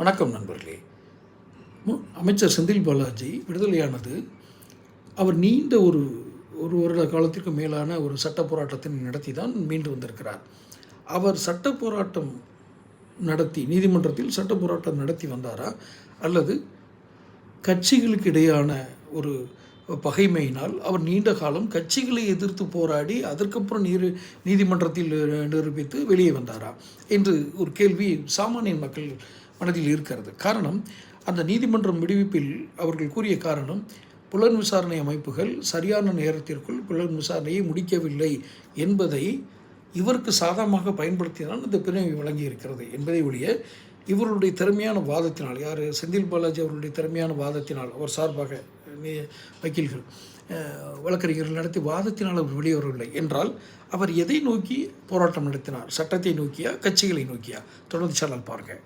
வணக்கம் நண்பர்களே. மு- அமைச்சர் செந்தில் பாலாஜி விடுதலையானது அவர் நீண்ட ஒரு ஒரு வருட காலத்திற்கு மேலான ஒரு சட்ட போராட்டத்தை நடத்தி தான் மீண்டு வந்திருக்கிறார். அவர் சட்ட போராட்டம் நடத்தி நீதிமன்றத்தில் சட்ட போராட்டம் நடத்தி வந்தாரா? அல்லது கட்சிகளுக்கு இடையான ஒரு பகைமையினால் அவர் நீண்ட காலம் கட்சிகளை எதிர்த்து போராடி அதற்கப்புறம் நீர் நீதிமன்றத்தில் நிரூபித்து வெளியே வந்தாரா என்று ஒரு கேள்வி சாமானிய மக்கள் மனதில் இருக்கிறது. காரணம் அந்த நீதிமன்றம் விடுவிப்பில் அவர்கள் கூறிய காரணம் புலன் விசாரணை அமைப்புகள் சரியான நேரத்திற்குள் புலன் விசாரணையை முடிக்கவில்லை என்பதை இவருக்கு சாதகமாக பயன்படுத்தினால் இந்த பிரிவு வழங்கி இருக்கிறது என்பதை ஒழிய இவருடைய திறமையான வாதத்தினால் யார் செந்தில் பாலாஜி அவருடைய திறமையான வாதத்தினால் அவர் சார்பாக வக்கீல்கள் வழக்கறிஞர்கள் நடத்தி வாதத்தினால் அவர் வெளியேறவில்லை. என்றால் அவர் எதை நோக்கி போராட்டம் நடத்தினார்? சட்டத்தை நோக்கியா கட்சிகளை நோக்கியா? தொடர்ந்து சேனல் பாருங்கள்